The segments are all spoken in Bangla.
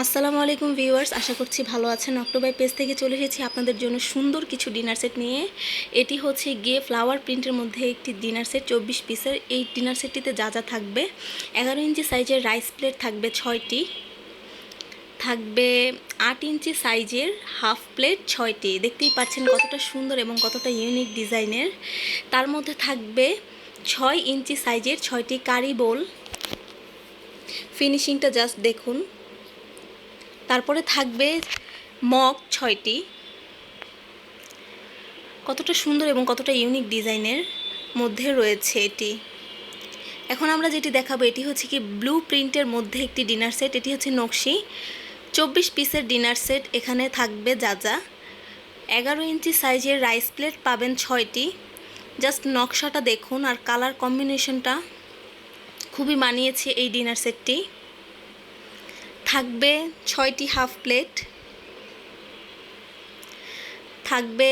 আসসালামু আলাইকুম ভিউয়ার্স, আশা করছি ভালো আছেন। অক্টোবর পেজ থেকে চলে এসেছি আপনাদের জন্য সুন্দর কিছু ডিনার সেট নিয়ে। এটি হচ্ছে গিয়ে ফ্লাওয়ার প্রিন্টের মধ্যে একটি ডিনার সেট, চব্বিশ পিসের। এই ডিনার সেটটিতে যা যা থাকবে, এগারো ইঞ্চি সাইজের রাইস প্লেট থাকবে ছয়টি। থাকবে আট ইঞ্চি সাইজের হাফ প্লেট ছয়টি। দেখতেই পাচ্ছেন কতটা সুন্দর এবং কতটা ইউনিক ডিজাইনের। তার মধ্যে থাকবে ছয় ইঞ্চি সাইজের ছয়টি কারি বোল ফিনিশিংটা জাস্ট দেখুন। তারপরে থাকবে মগ ছয়টি। কতটা সুন্দর এবং কতটা ইউনিক ডিজাইনের মধ্যে রয়েছে এটি। এখন আমরা যেটি দেখাবো, এটি হচ্ছে কি ব্লু প্রিন্টের মধ্যে একটি ডিনার সেট এটি হচ্ছে নকশি। চব্বিশ পিসের ডিনার সেট এখানে থাকবে যা যা। এগারো ইঞ্চি সাইজের রাইস প্লেট পাবেন ছয়টি। জাস্ট নকশাটা দেখুন আর কালার কম্বিনেশনটা খুবই মানিয়েছে এই ডিনার সেটটি থাকবে ছয়টি হাফ প্লেট। থাকবে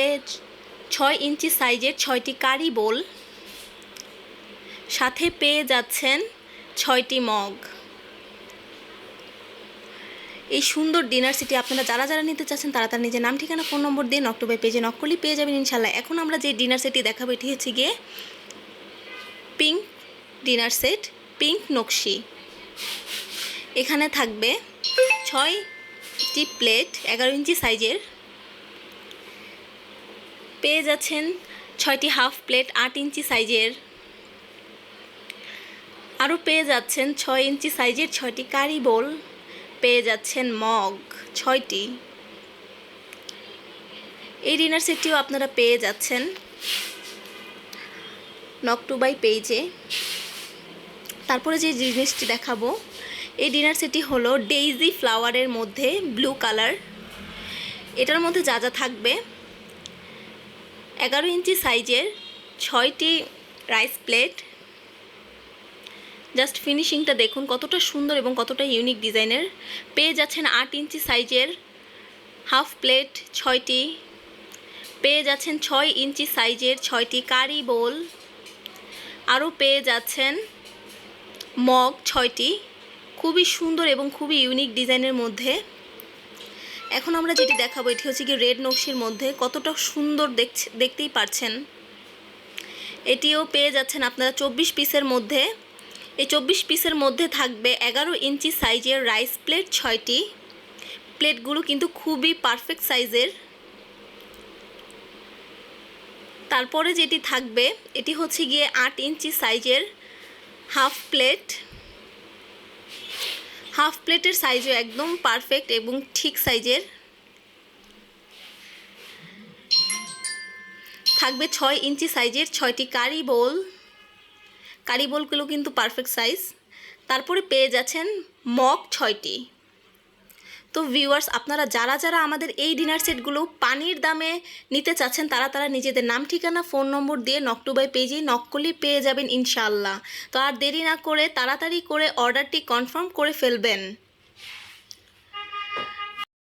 ছয় ইঞ্চি সাইজের ছয়টি কারি বোল। সাথে পেয়ে যাচ্ছেন ছয়টি মগ। এই সুন্দর ডিনার সিটি আপনারা যারা যারা নিতে চাচ্ছেন তারা তার নিজের নাম, ঠিকানা ফোন নম্বর দিয়ে নক্টোবে পেজে নকলি পেয়ে যাবেন ইনশাল্লাহ এখন আমরা যে ডিনার সেটটি দেখাবো এটি হচ্ছে গিয়ে পিঙ্ক ডিনার সেট পিঙ্ক নকশি। এখানে থাকবে ছয়টি প্লেট, এগারো ইঞ্চি সাইজের। পেয়ে যাচ্ছেন ছয়টি হাফ প্লেট, আট ইঞ্চি সাইজের। আরও পেয়ে যাচ্ছেন ছয় ইঞ্চি সাইজের ছয়টি কারি বোল। পেয়ে যাচ্ছেন মগ, ছয়টি। এই ডিনার সেটটিও আপনারা পেয়ে যাচ্ছেন নকটুবাই পেজে তারপরে যে জিনিসটি দেখাবো এই ডিনার সেটটি হলো ডেইজি ফ্লাওয়ারের মধ্যে ব্লু কালার। এটার মধ্যে যা যা থাকবে, এগারো ইঞ্চি সাইজের ছয়টি রাইস প্লেট। জাস্ট ফিনিশিংটা দেখুন, কতটা সুন্দর এবং কতটা ইউনিক ডিজাইনের। পেয়ে যাচ্ছেন আট ইঞ্চি সাইজের হাফ প্লেট ছয়টি। পেয়ে যাচ্ছেন ছয় ইঞ্চি সাইজের ছয়টি কারি বোল। আরও পেয়ে যাচ্ছেন মগ ছয়টি। খুবই সুন্দর এবং খুবই ইউনিক ডিজাইনের মধ্যে। এখন আমরা যেটি দেখাবো, এটি হচ্ছে কি রেড নকশির মধ্যে কতটা সুন্দর দেখতেই পারছেন। এটিও পেয়ে যাচ্ছেন আপনারা চব্বিশ পিসের মধ্যে। এই চব্বিশ পিসের মধ্যে থাকবে এগারো ইঞ্চি সাইজের রাইস প্লেট ছয়টি। প্লেটগুলো কিন্তু খুবই পারফেক্ট সাইজের তারপরে যেটি থাকবে, এটি হচ্ছে গিয়ে আট ইঞ্চি সাইজের হাফ প্লেট হাফ প্লেটের সাইজও একদম পারফেক্ট এবং ঠিক সাইজের। থাকবে ছয় ইঞ্চি সাইজের ছয়টি কারি বোল। কারি বোলগুলো কিন্তু পারফেক্ট সাইজ। তারপরে পেয়ে যাচ্ছেন মগ ছয়টি। তো ভিউয়ার্স আপনারা যারা যারা আমাদের এই ডিনার সেটগুলো পানির দামে নিতে চাচ্ছেন, তারা তারা নিজেদের নাম, ঠিকানা ফোন নম্বর দিয়ে নকটুবাই পেজে নকলি পেয়ে যাবেন ইনশাল্লাহ তো আর দেরি না করে, তাড়াতাড়ি করে অর্ডারটি কনফার্ম করে ফেলবেন।